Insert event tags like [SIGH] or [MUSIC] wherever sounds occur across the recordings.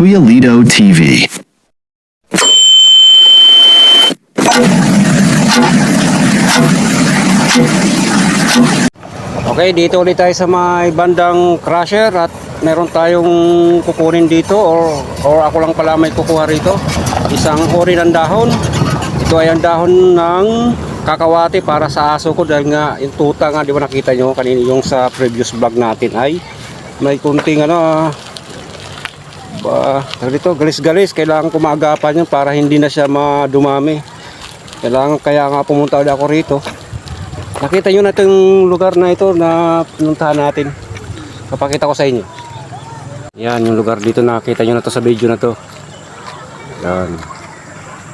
Lido TV. Okay, dito ulit tayo sa may bandang crusher at meron tayong kukunin dito or, or ako lang pala may kukuha rito. Isang uri ng dahon. Ito ay ang dahon ng kakawati para sa aso ko dahil nga yung tuta nga di ba nakita nyo kanina yung sa previous vlog natin ay may kunting ano tawag dito, galis-galis kailangan kumagapan yun para hindi na siya madumami. Kailangan kaya nga pumunta ulit ako rito Nakita nyo na itong lugar na ito na pinuntahan natin. Papakita ko sa inyo. Yan yung lugar dito nakita nyo na to sa video na to. Yan.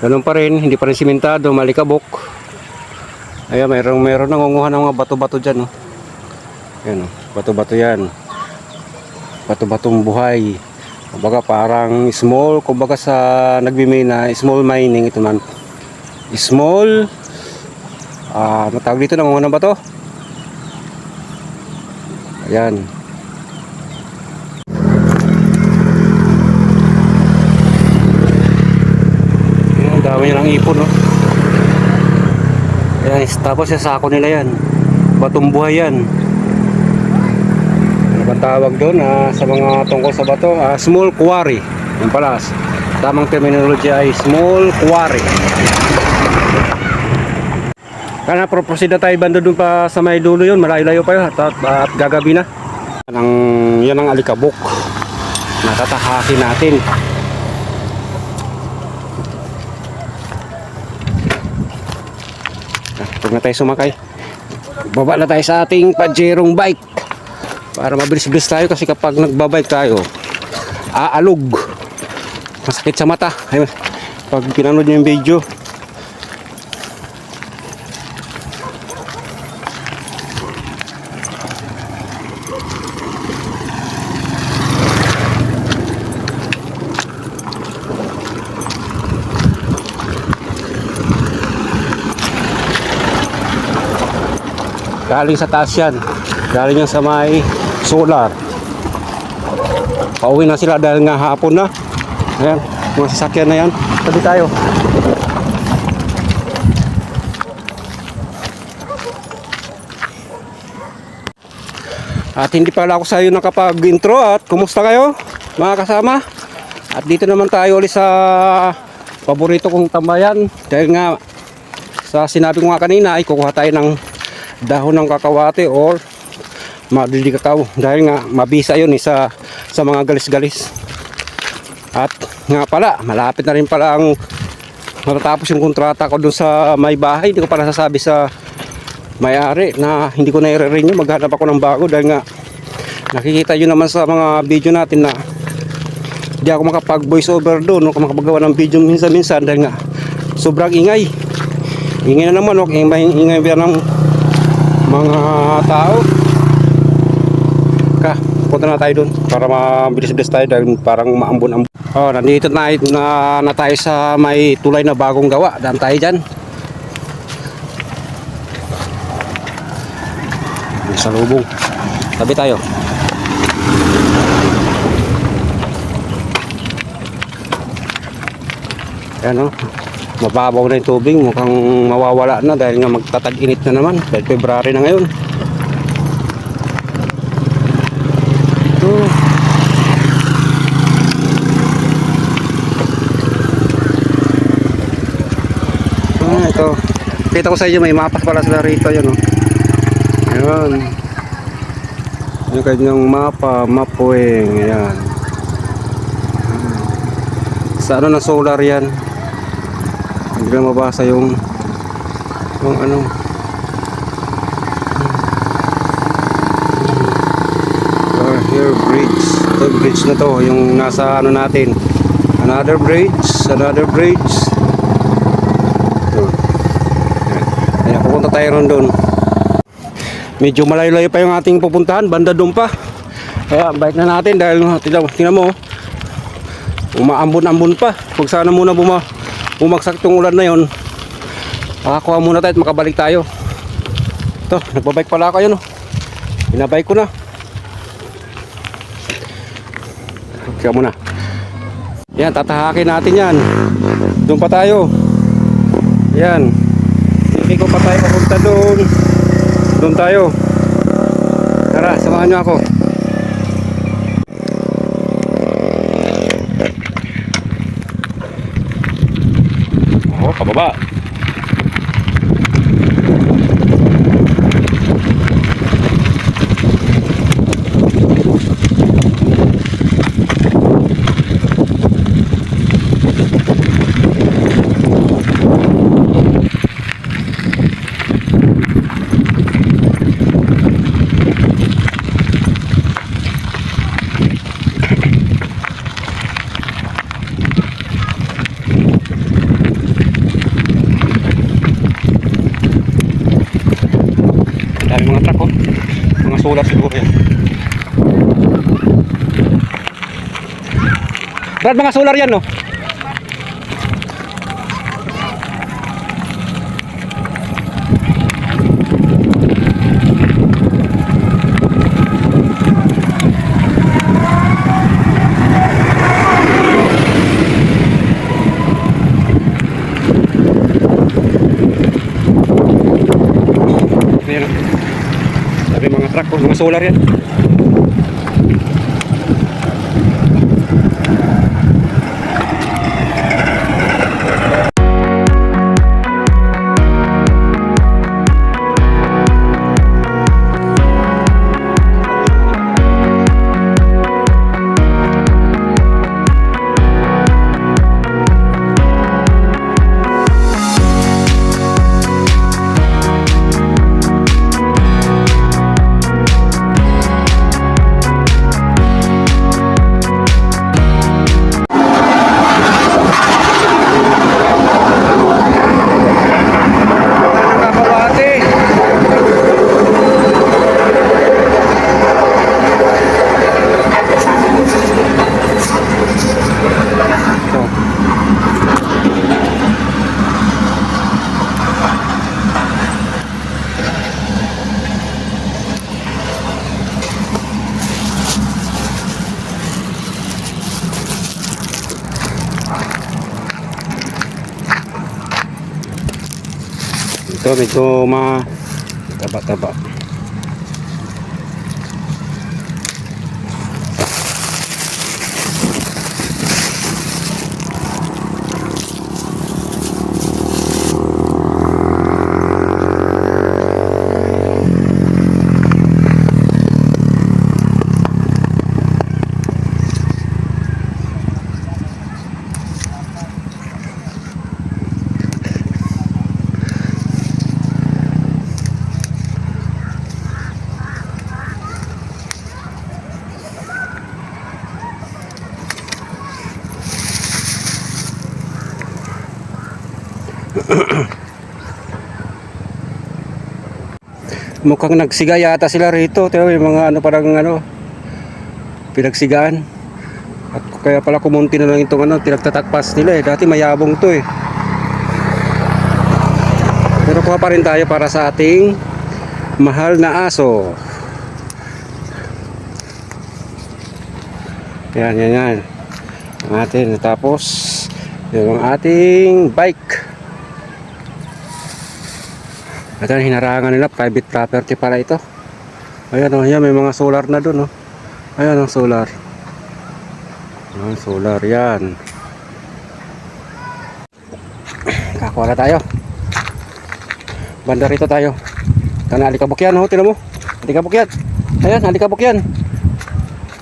Ganun pa rin, hindi pa rin simentado, malikabok. Ayan, mayroong mayroong nangunguha ng mga bato-bato dyan. Oh. Yan, oh. bato-bato yan. Bato-batong buhay. Kumbaga parang small, kumbaga sa nagmimina, small mining ito man. Small Ah, uh, tawag dito nangungunan ba to? Ayan. Ayan, dami niya ng ipon, no? Ayan, tapos sa sako nila yan. Batong buhay yan. Bang tawag doon ah, sa mga tungkol sa bato? Ah, small quarry. Yan pala. Tamang terminology ay small quarry. Kana proceed na tayo banda dun pa sa may dulo yun, malayo-layo pa yun at, at, at gagabi na. Ang, yan ang alikabok. Natatahakin natin. Ah, Huwag na tayo sumakay. Baba na tayo sa ating pajerong bike. Para mabilis-bilis tayo kasi kapag nagbabike tayo, aalog. Masakit sa mata. Ay, pag pinanood nyo yung video, Galing sa taas yan. Galing yan sa may solar. Pauwi na sila dahil nga hapon na. Ayan, mga sasakyan na yan. Tabi tayo. At hindi pala ako sa iyo nakapag-intro at kumusta kayo mga kasama? At dito naman tayo ulit sa paborito kong tambayan dahil nga sa sinabi ko nga kanina ay kukuha tayo ng dahon ng kakawate or madili kakao dahil nga mabisa yun eh, sa, sa mga galis-galis. At nga pala malapit na rin pala ang matatapos yung kontrata ko dun sa may bahay. Hindi ko pa nasasabi sa may-ari na hindi ko na-renew maghanap ako ng bago dahil nga nakikita nyo naman sa mga video natin na hindi ako makapag voice over doon no, makapagawa ng video minsan-minsan dahil nga sobrang ingay. Ingay na naman okay, ingay, ingay ng mga tao punta na tayo doon para mabilis-bilis tayo dahil parang maambon-ambon oh nandito na, na, na tayo sa may tulay na bagong gawa. Daan tayo dyan. Sa lubong tabi tayo. Yan o mababaw na yung tubig. Mukhang mawawala na dahil nga magtatag-init na naman. Dahil February na ngayon ito ah ito kita ko sa inyo may mapas pala sila rito yun o ayun yung kanyang mapa mapueng ayan. Sa ano na solar yan. Hindi na mabasa yung yung ano. Uh, here bridge. Ito bridge na to yung nasa ano natin. Another bridge another bridge ito ayan pupunta tayo ron doon medyo malayo-layo pa yung ating pupuntahan banda doon pa kaya bike na natin dahil tingnan, mo umaambon-ambon pa huwag sana muna buma bumagsak itong ulan na yon makakuha muna tayo at makabalik tayo ito nagbabike pala ako yun oh. binabike ko na kaya muna Yan, tatahakin natin yan. Doon pa tayo. Yan. Hindi ko pa tayo papunta doon. Doon tayo. Tara, samahan niyo ako. Oh, pababa. Dami mga truck oh. Mga solar siguro yan. Brad, mga solar yan no? Ayan. Sabi mga truck mga solar yan. Medyo ma taba-taba. [COUGHS] Mukhang nagsiga yata sila rito. Pero yung mga ano parang ano pinagsigaan. At kaya pala kumunti na lang itong ano, tinagtatakpas nila eh. Dati mayabong to eh. Pero kuha pa rin tayo para sa ating mahal na aso. Yan, yan, yan. Atin. Tapos, yung ating bike. At yan, hinarangan nila, private property pala ito. Ayan o, yan, may mga solar na dun o. Ayan ang solar. Ayan, solar yan. Kakuha na tayo. Banda rito tayo. Tana, alikabok yan o, tinan mo. Alikabok yan. Ayan, alikabok yan.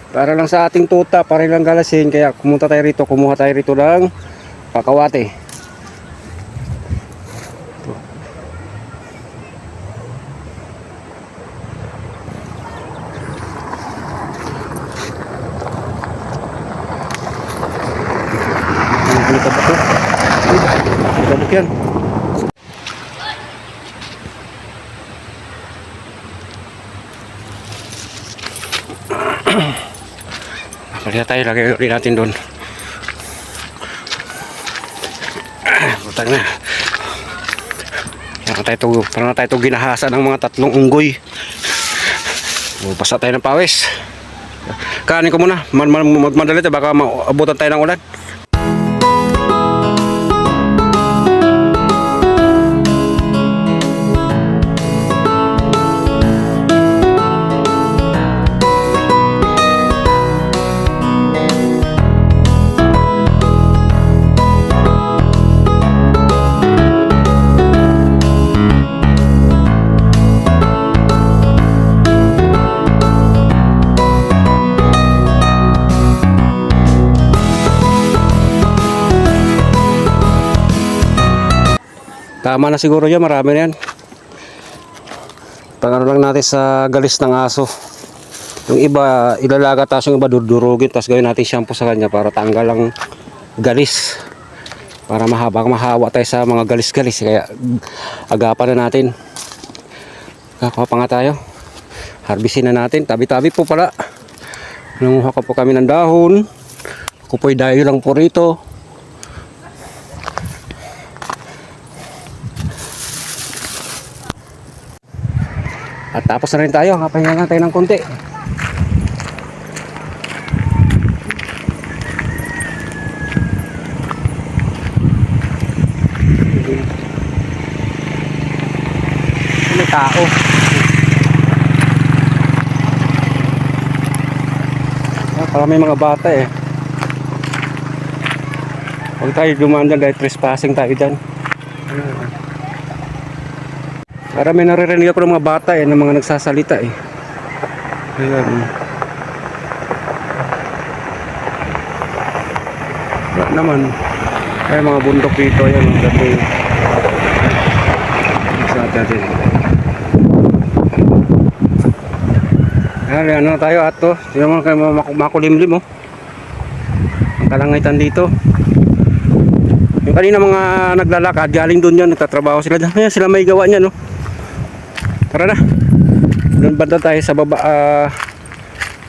Para lang sa ating tuta, para lang galasin. Kaya kumunta tayo rito, kumuha tayo rito ng pakawate. Ano alikabok to? Alikabok yan. Kaya tayo lagay ulit natin doon. Putang na. Parang tayo to, parang tayo to ginahasa ng mga tatlong unggoy. Pasa tayo ng pawis. Kanin ko muna. Man, man, tayo baka maabutan tayo ng ulan. Tama na siguro yan, marami na yan. Pangano lang natin sa galis ng aso. Yung iba, ilalaga tapos yung iba dudurugin tapos gawin natin shampoo sa kanya para tanggal ang galis. Para mahaba mahawa tayo sa mga galis-galis. Kaya agapan na natin. Kakawa pa nga tayo. Harbisin na natin. Tabi-tabi po pala. Nanguha ko po kami ng dahon. Ako po'y dayo lang po rito. At tapos na rin tayo. Kapahinga nga tayo ng konti. May tao. Ah, parang may mga bata eh. Huwag tayo dumaan dyan dahil trespassing tayo dyan. Para may naririnig ako ng mga bata eh, ng mga nagsasalita eh. Ayan. Wala naman. Ay, mga bundok dito. Ayan, ang gabi. Sa natin. Ayan, ano tayo ato. Tingnan mo kayo mak- makulimlim oh. Ang kalangitan dito. Yung kanina mga naglalakad, galing doon yan, nagtatrabaho sila. Ayan, sila may gawa niya, no? Tara na. Doon banda tayo sa baba, ah,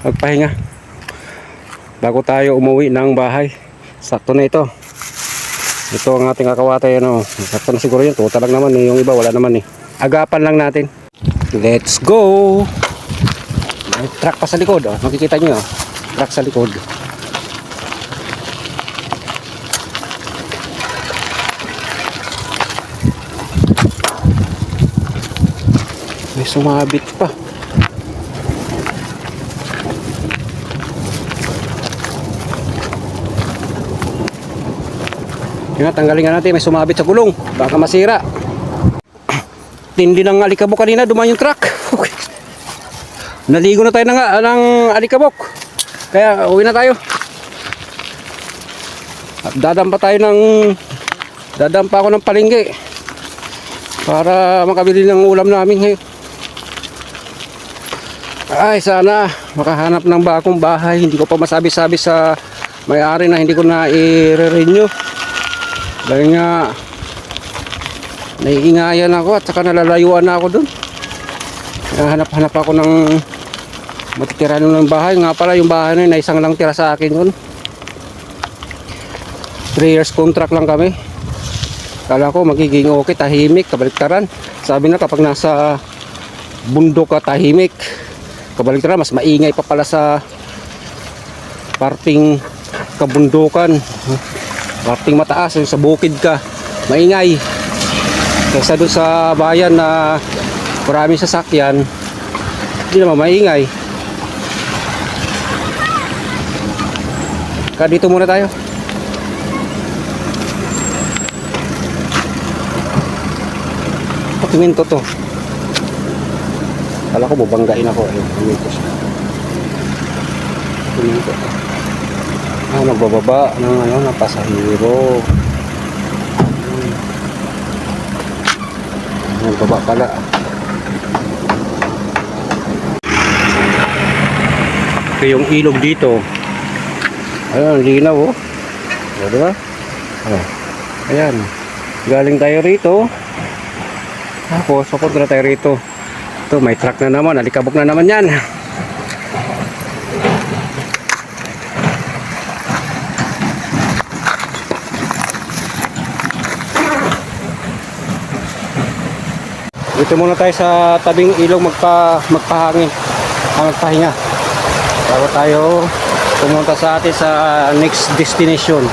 magpahinga. Bago tayo umuwi ng bahay. Sakto na ito. Ito ang ating kakawatay, ano. Sakto na siguro yun. Tuta lang naman, eh. yung iba wala naman eh. Agapan lang natin. Let's go! May truck pa sa likod, oh. Makikita nyo, oh. Truck sa likod. Sumabit pa. Yun nga, tanggalin nga natin. May sumabit sa gulong. Baka masira. [CLEARS THROAT] Tindi ng alikabok kanina. Dumaan yung truck. Naligo na tayo ng, ng alikabok. Kaya uwi na tayo. At dadampa tayo ng dadampa ako ng palengke para makabili ng ulam namin ngayon. Ay, sana makahanap ng bagong bahay. Hindi ko pa masabi-sabi sa may-ari na hindi ko na i-renew. Dahil nga, naiingayan ako at saka nalalayuan na ako dun. Hanap-hanap ako ng matitira ng bahay. Nga pala yung bahay na yun, isang lang tira sa akin yun. 3 years contract lang kami. Kala ko magiging okay, tahimik, kabaliktaran. Sabi na kapag nasa bundok ka, tahimik. Kabaliktaran, mas maingay pa pala sa parting kabundukan. Parting mataas, sa bukid ka, maingay. Kaysa doon sa bayan na maraming sasakyan, hindi naman maingay. Kaya dito muna tayo. Pakiminto to. Kala ko bubanggain ako. Ayun, pakiminto siya. Pakiminto. Ah, nagbababa ng ano, ng pasahero. Hmm. Nagbaba pala. Ito yung ilog dito. Ayun, linaw oh. O, diba? Ayan. Galing tayo rito. Tapos, papunta na tayo rito. Ito, may truck na naman. Alikabok na naman yan. Dito muna tayo sa tabing ilog magpa, magpahangin. Ah, magpahinga. Bago tayo pumunta sa atin sa next destination.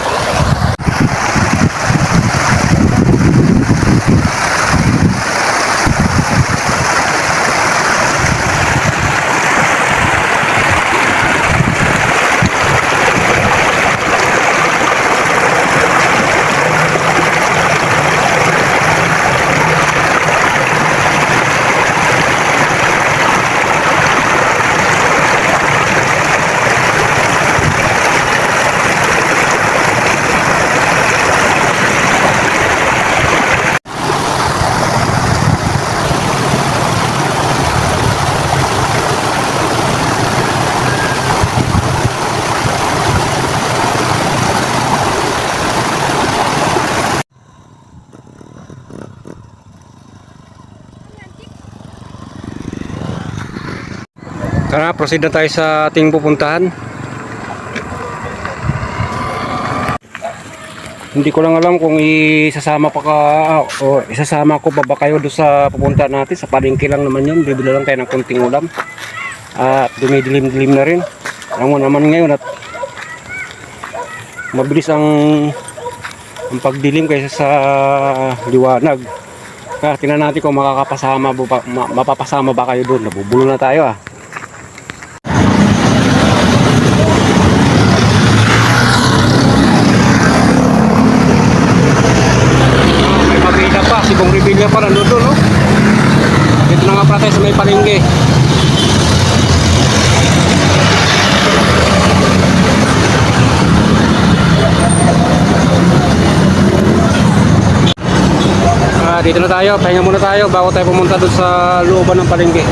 Tara, proceed na tayo sa ating pupuntahan. Hindi ko lang alam kung isasama pa ka o isasama ko pa ba kayo doon sa pupunta natin. Sa palengke lang naman yun. Bibili lang tayo ng kunting ulam. At dumidilim-dilim na rin. Alam mo naman ngayon at mabilis ang ang pagdilim kaysa sa liwanag. Kaya tingnan natin kung makakapasama ba, ma- mapapasama ba kayo doon. Nabubulo na tayo ah. May mabida pa, si Bong Revilla pa nandun doon, no? Dito na nga pala tayo sa may palengke. Ah, dito na tayo, pahinga muna tayo bago tayo pumunta doon sa looban ng palengke.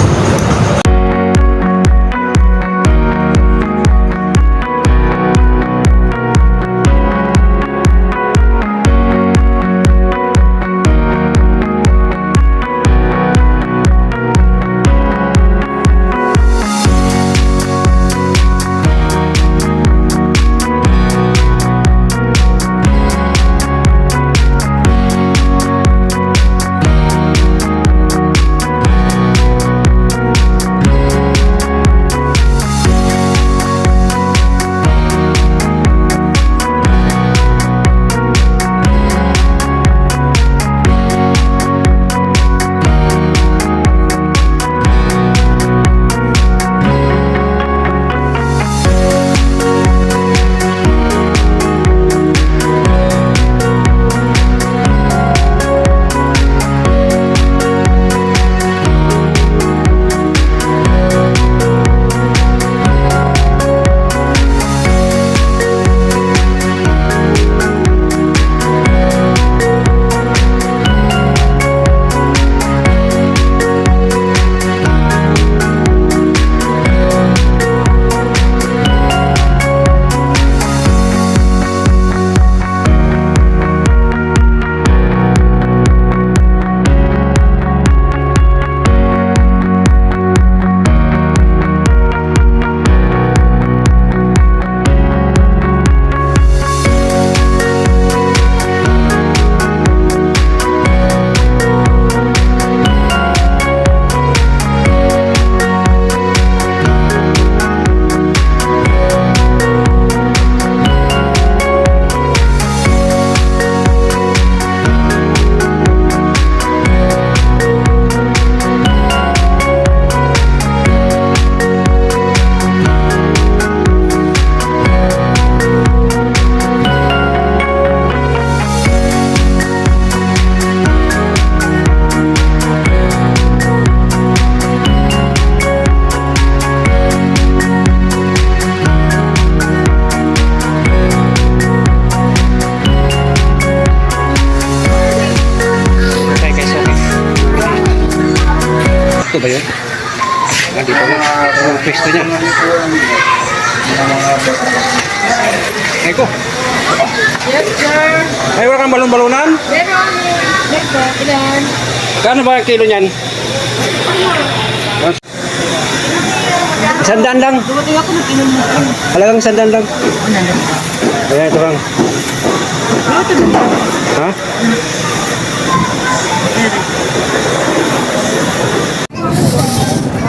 Ito ba yun? Ah, dito na. Ang pwesto niya. Ay ko. Yes, sir. Ay, wala kang balon-balonan? Meron. Po, ilan? Kano ba kilo niyan? Sandaan lang. Dumating ako, nag-inom mo. Halagang sandaan lang. Ayan, ito lang. Ha?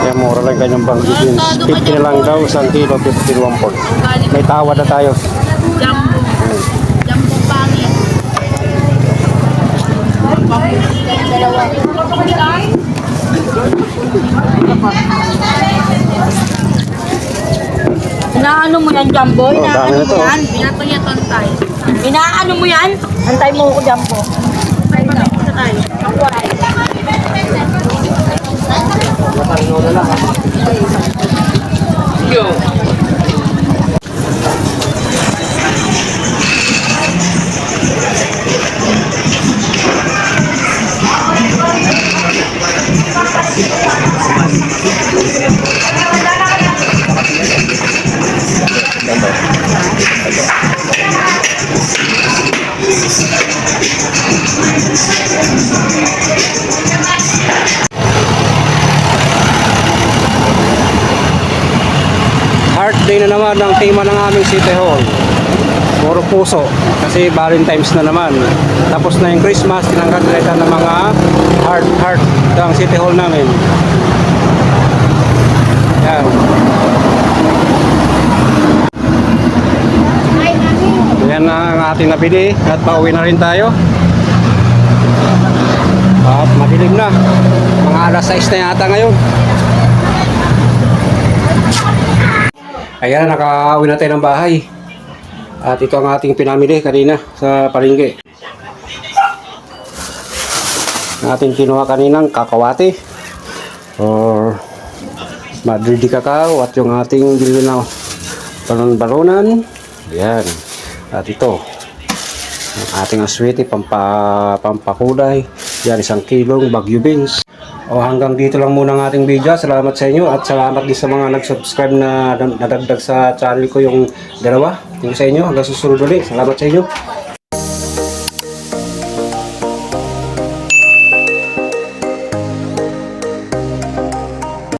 Kaya mura lang kanyang banggitin. 50 na lang daw, isang kilo, 50 one point. May tawad na tayo. Jumbo. Jumbo pangit. Inaano mo yan, Jumbo? Oh, dami Inaano na mo to. yan? Binato niya tantay. Inaano mo yan? Antay mo ko, Jumbo. Antay mo na tayo. Matarino na lang. Yo! Thank you. Naman ang tema ng aming City Hall. Puro puso. Kasi Valentine's na naman. Tapos na yung Christmas, kinangagalitan ng mga heart heart ng City Hall namin. Yan. Yan na ang ating nabili at pauwi na rin tayo. At madilim na. Mga alas 6 na yata ngayon. Ayan, nakauwi na tayo ng bahay. At ito ang ating pinamili kanina sa palengke. Ang ating kinuha kaninang kakawati or Madrid cacao at yung ating bilhin na balon-balonan. Ayan. At ito, ang ating aswete, pampa, pampakulay. Yan, isang kilong bagyo beans. O hanggang dito lang muna ang ating video. Salamat sa inyo at salamat din sa mga nag-subscribe na nadagdag sa channel ko yung dalawa. Thank sa inyo. Hanggang susunod ulit. Salamat sa inyo.